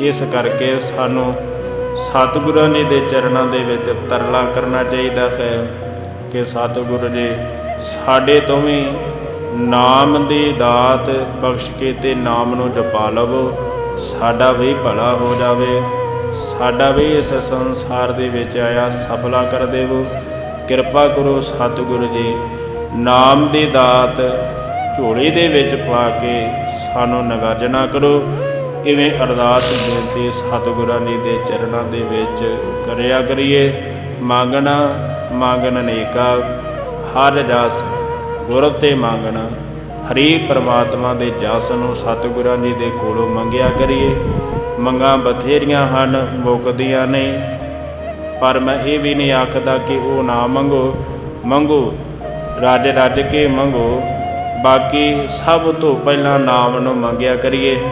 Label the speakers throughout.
Speaker 1: ਇਸ ਕਰਕੇ ਸਾਨੂੰ ਸਤਿਗੁਰਾਂ ਨੇ ਦੇ ਚਰਨਾਂ ਦੇ ਵਿੱਚ ਤਰਲਾ ਕਰਨਾ ਚਾਹੀਦਾ ਹੈ ਕਿ ਸਤਿਗੁਰੂ ਜੀ ਸਾਡੇ ਤੋਂ ਵੀ ਨਾਮ ਦੀ ਦਾਤ ਬਖਸ਼ ਕੇ ਤੇ ਨਾਮ ਨੂੰ ਜਪਾ ਲਵੋ। ਸਾਡਾ ਵੀ ਭਲਾ ਹੋ ਜਾਵੇ। ਸਾਡਾ ਵੀ ਇਸ ਸੰਸਾਰ ਦੇ ਵਿੱਚ ਆਇਆ ਸਫਲਾ ਕਰ ਦੇਵੋ। ਕਿਰਪਾ ਕਰੋ ਸਤਿਗੁਰੂ ਜੀ, ਨਾਮ ਦੀ ਦਾਤ ਝੋਲੀ ਦੇ ਵਿੱਚ ਪਾ ਕੇ ਸਾਨੂੰ ਨਗਾਜਣਾ ਕਰੋ। ਇਵੇਂ ਅਰਦਾਸ ਬੇਨਤੀ ਸਤਿਗੁਰਾਂ ਜੀ ਦੇ ਚਰਨਾਂ ਦੇ ਵਿੱਚ ਕਰਿਆ ਕਰੀਏ। ਮੰਗਣਾ, ਮੰਗਣ ਨੇਕਾ ਹਰ ਜਸ ਗੁਰ ਤੇ ਮੰਗਣਾ। ਹਰੀ ਪ੍ਰਮਾਤਮਾ ਦੇ ਜਸ ਨੂੰ ਸਤਿਗੁਰਾਂ ਜੀ ਦੇ ਕੋਲੋਂ ਮੰਗਿਆ ਕਰੀਏ। ਮੰਗਾਂ ਬਥੇਰੀਆਂ ਹਨ, ਮੁੱਕਦੀਆਂ ਨੇ ਪਰ ਮੈਂ ਇਹ ਵੀ ਨਹੀਂ ਆਖਦਾ ਕਿ ਉਹ ਨਾ ਮੰਗੋ। ਮੰਗੋ, ਰੱਜ ਰੱਜ ਕੇ ਮੰਗੋ। ਬਾਕੀ ਸਭ ਤੋਂ ਪਹਿਲਾਂ ਨਾਮ ਨੂੰ ਮੰਗਿਆ ਕਰੀਏ।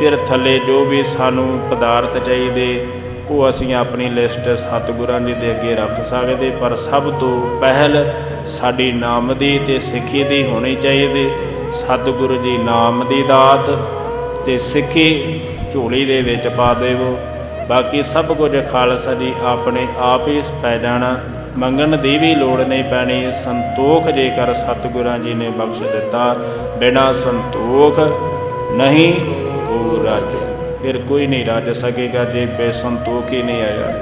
Speaker 1: ਫਿਰ ਥੱਲੇ ਜੋ ਵੀ ਸਾਨੂੰ ਪਦਾਰਥ ਚਾਹੀਦੇ, ਉਹ ਅਸੀਂ ਆਪਣੀ ਲਿਸਟ ਸਤਿਗੁਰਾਂ ਜੀ ਦੇ ਅੱਗੇ ਰੱਖ ਸਕਦੇ। ਪਰ ਸਭ ਤੋਂ ਪਹਿਲ ਸਾਡੀ ਨਾਮ ਦੀ ਤੇ ਸਿੱਖੀ ਦੀ ਹੋਣੀ ਚਾਹੀਦੀ। ਸਤਿਗੁਰੂ ਜੀ ਨਾਮ ਦੀ ਦਾਤ ਤੇ ਸਿੱਖੀ ਝੋਲੀ ਦੇ ਵਿੱਚ ਪਾ ਦੇਵੋ। ਬਾਕੀ ਸਭ ਕੁਝ ਖਾਲਸਾ ਜੀ ਆਪਣੇ ਆਪ ਹੀ ਪੈ ਜਾਣਾ। ਮੰਗਣ ਦੀ ਵੀ ਲੋੜ ਨਹੀਂ ਪੈਣੀ। ਸੰਤੋਖ ਜੇਕਰ ਸਤਿਗੁਰਾਂ ਜੀ ਨੇ ਬਖਸ਼ ਦਿੱਤਾ। ਬਿਨਾ ਸੰਤੋਖ ਨਹੀਂ ਕੋ ਰਾਜ। ਫਿਰ ਕੋਈ ਨਹੀਂ ਰਾਜ ਸਕੇਗਾ ਜੇ ਬੇਸੰਤੋਖ ਹੀ ਨਹੀਂ ਆਇਆ।